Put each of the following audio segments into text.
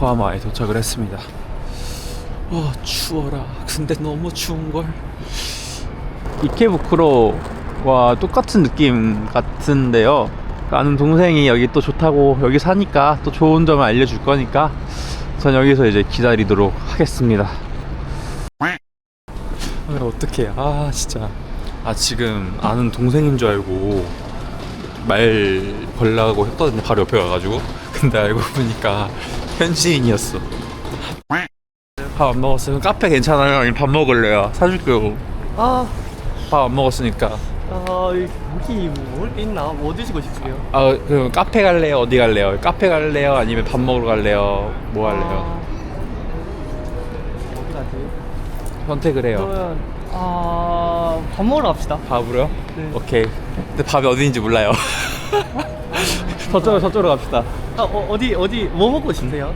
요코하마에 도착을 했습니다. 와 추워라. 근데 너무 추운 걸. 이케부쿠로와 똑같은 느낌 같은데요. 아는 동생이 여기 또 좋다고 여기 사니까 또 좋은 점을 알려줄 거니까 전 여기서 이제 기다리도록 하겠습니다. 아, 어떡해. 아, 진짜. 아, 지금 아는 동생인 줄 알고 말 걸라고 했거든요. 바로 옆에 가가지고. 근데 알고 보니까 현지인이었어. 밥 안 먹었어요. 카페 괜찮아요? 밥 먹을래요? 사줄게요. 아, 밥 안 먹었으니까. 아 여기 뭐게 있나? 뭐 드시고 싶으세요? 아, 그럼 카페 갈래요? 어디 갈래요? 카페 갈래요? 아니면 밥 먹으러 갈래요? 뭐 할래요? 아, 어디 가세요? 선택을 해요. 그러면 아, 밥 먹으러 갑시다. 밥으로요? 네. 오케이. 근데 밥이 어디인지 몰라요. 저쪽으로 저쪽으로 갑시다. 아, 어, 어디 어디 뭐 먹고 싶으세요?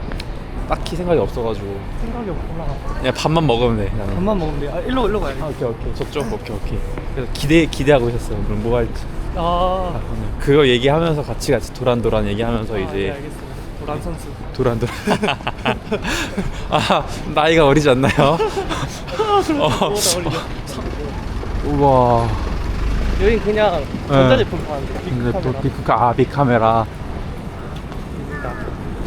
딱히 생각이 없어가지고 생각이 없구나. 그냥 밥만 먹으면 돼. 나는. 밥만 먹으면 돼요. 아, 일로 일로 가요. 아, 오케이 오케이. 저쪽 오케이 오케이. 그래서 기대 기대하고 있었어요. 그럼 뭐 할지. 아, 아, 오늘 그거 얘기하면서 같이 같이 도란도란 얘기하면서 아, 네, 이제 알겠습니다. 도란 선수. 도란도란. 아 나이가 어리지 않나요? 아, 어. 어리죠. 우와. 여기 그냥 전자제품 파는데 근데 또 빅카메라. 빅, 아, 빅카메라.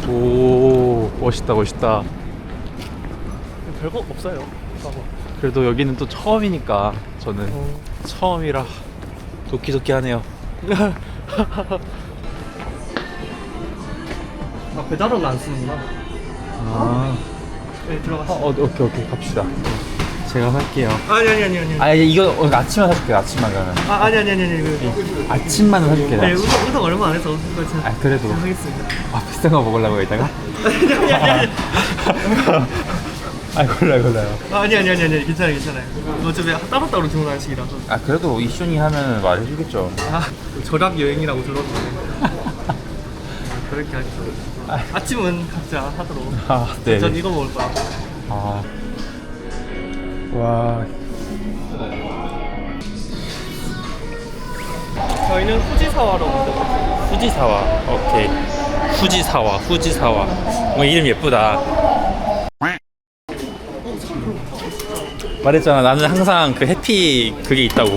오, 멋있다, 멋있다. 별거 없어요. 가고. 그래도 여기는 또 처음이니까 저는 어. 처음이라 도끼도끼 하네요. 아, 배달은 안 쓰는구나. 아, 네, 들어가세요. 어, 오케이, 오케이, 갑시다. 제가 살게요. 아니 아니 아니 아니. 아, 이거 오늘 아침만 사줄게요, 아침만 가면. 아, 아니 아니 아니 아니. 그, 아침만 사줄게, 나. 네, 우동 우동 얼마 안 해서 그렇죠. 아, 그래도. 하겠습니다. 아, 비싼 거 먹으려고 이따가? 아니 아니 아니. 아, 골라요, 골라요. 아니 아니 아니 아니 괜찮아요 괜찮아요. 어차피 따로따로 주문하시기라서. 아, 그래도 이슈니 하면 말해주겠죠. 아 절약 여행이라고 들었는데. 그렇게 하죠. 아침은 각자 하도록. 아, 네. 전 이거 먹을 거야. 아. 와, 저희는 후지사와로 먼저. 후지사와. 오케이. 후지사와 후지사와. 뭐 이름 예쁘다. 말했잖아. 나는 항상 그 해피 그게 있다고.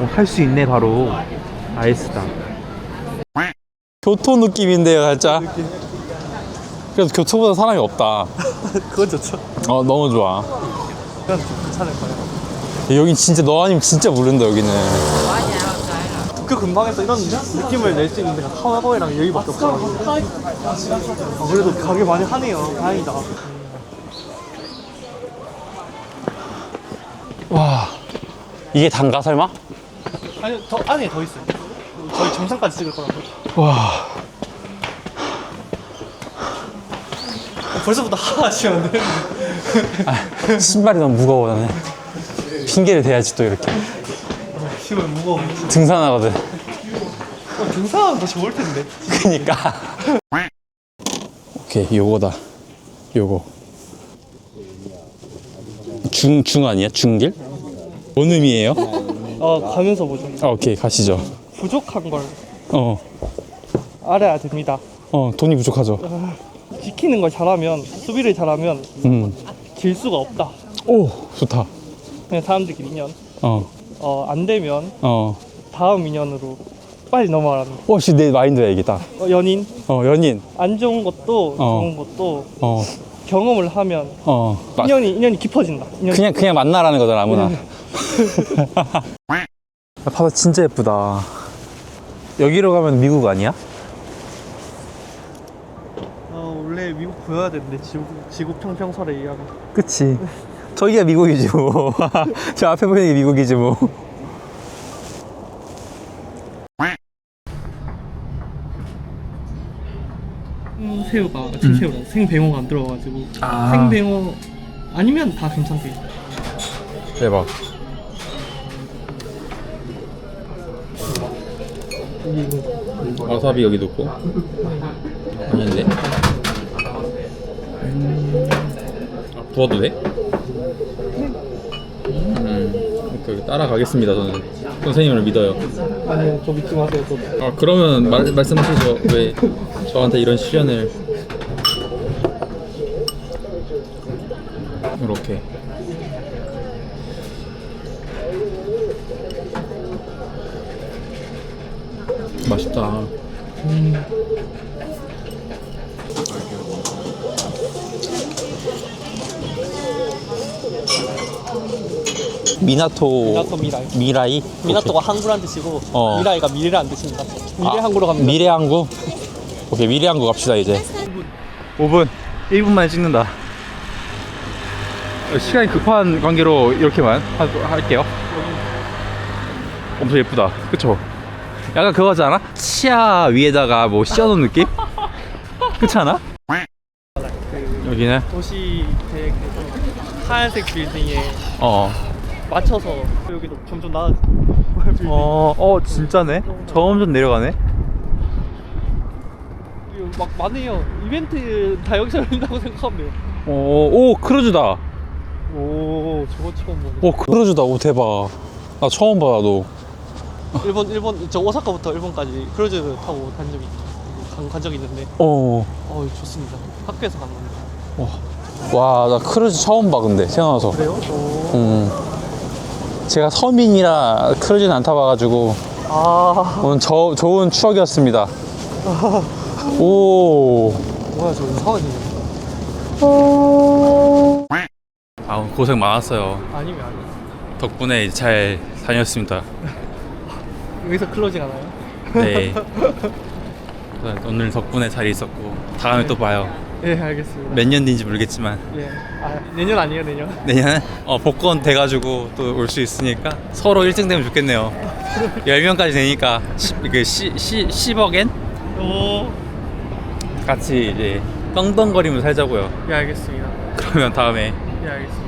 어, 할수 있네 바로. 아이스다. 교토 느낌인데요 살짝 그래도 교토보다 사람이 없다 그건 좋죠. 어 너무 좋아 그건 좀 괜찮을 거예요. 여긴 진짜 너 아니면 진짜 모른다 여기는 도쿄 근방에서 이런 느낌을 낼 수 있는 데가 카와고이랑 여기밖에 없어가지고. 아, 그래도 가게 많이 하네요. 다행이다. 와 이게 단가 설마? 아니 더 안에 더 있어요. 저희 정상까지 찍을 거라고. 와 벌써부터 하하시면 돼. 신발이 너무 무거워 나는 핑계를 대야지 또 이렇게 힘을 무거워. 등산하거든 어, 등산은 더 좋을 텐데. 그니까 오케이 요거다 요거 중, 중 아니야? 중길? 뭔 의미예요? 어 가면서 보죠. 아, 오케이 가시죠 부족한 걸 어, 알아야 됩니다. 어 돈이 부족하죠 지키는 걸 잘하면 수비를 잘하면 음. 질 수가 없다. 오 좋다 그냥 사람들끼리 인연. 어, 어, 안 되면 어. 다음 인연으로 빨리 넘어가라는 거. 오, 씨, 내 마인드야, 이게 딱. 어, 연인 어, 연인. 안 좋은 것도 어. 좋은 것도 어, 경험을 하면 어. 마- 인연이 인연이 깊어진다. 인연이 그냥, 그냥 만나라는 거잖아, 아무나. 바다 진짜 예쁘다. 여기로 가면 미국 아니야? 어, 원래 미국 보여야 되는데 지구, 지구 평평설에 의하면 그치. 저기가 미국이지, 뭐. 저 앞에 보이는 게 미국이지, 뭐. 생새우가 생새우라 생뱅어가 안 들어가가지고 아. 생뱅어 아니면 다 괜찮대. 대박. 와사비 여기 놓고. 아닌데? 아, 부어도 돼? 음, 오케이, 따라가겠습니다, 저는. 선생님을 믿어요. 아니요 저 믿지 마세요. 저 아, 그러면 말, 말씀하시죠. 왜 저한테 이런 시련을. 이렇게 맛있다. 미나토 미나토 미라이. 미라이 미나토가 항구란 뜻이고 어. 미라이가 미래란 뜻입니다. 미래 아, 항구로 갑니다. 미래 항구 오케이 미래 항구 갑시다 이제 5분 1분만 찍는다 어, 시간이 급한 관계로 이렇게만 하, 할게요 엄청 예쁘다 그쵸? 약간 그거지 않아? 치아 위에다가 뭐 씌워놓은 느낌? 그렇지 않아? 여기는 도시 계획 하얀색 빌딩에 어 맞춰서 여기도 점점 나아. 어, 어 진짜네 점점 내려가네 막 많네요. 이벤트 다 여기서 열린다고 생각하면 돼요. 오, 오 크루즈다 오 저거 처음 보네. 오 크루즈다 오 대박 나 처음 봐 나도 일본 일본 저 오사카부터 일본까지 크루즈 타고 간 적이 간, 간 적이 있는데 어. 어 좋습니다. 학교에서 간 건데. 와, 나 크루즈 처음 봐, 근데, 태어나서. 그래요? 오. 음. 제가 서민이라 크루즈는 안 타봐가지고, 아 오늘 저, 좋은 추억이었습니다. 오. 뭐야 저 이상하네. 아, 고생 많았어요. 아니면 아니. 덕분에 잘 다녔습니다. 여기서 클로징 하나요? 네. 오늘 덕분에 잘 있었고, 다음에 또 봐요. 예 알겠습니다. 몇 년 뒤인지 모르겠지만, 예. 아 내년 아니에요 내년. 내년에 어, 복권 돼가지고 또 올 수 있으니까 서로 1등 되면 좋겠네요. 10명까지 되니까 10, 그 10, 10, 10억엔? 오. 같이 이제 떵떵거리면서 살자고요. 예 알겠습니다. 그러면 다음에 예 알겠습니다.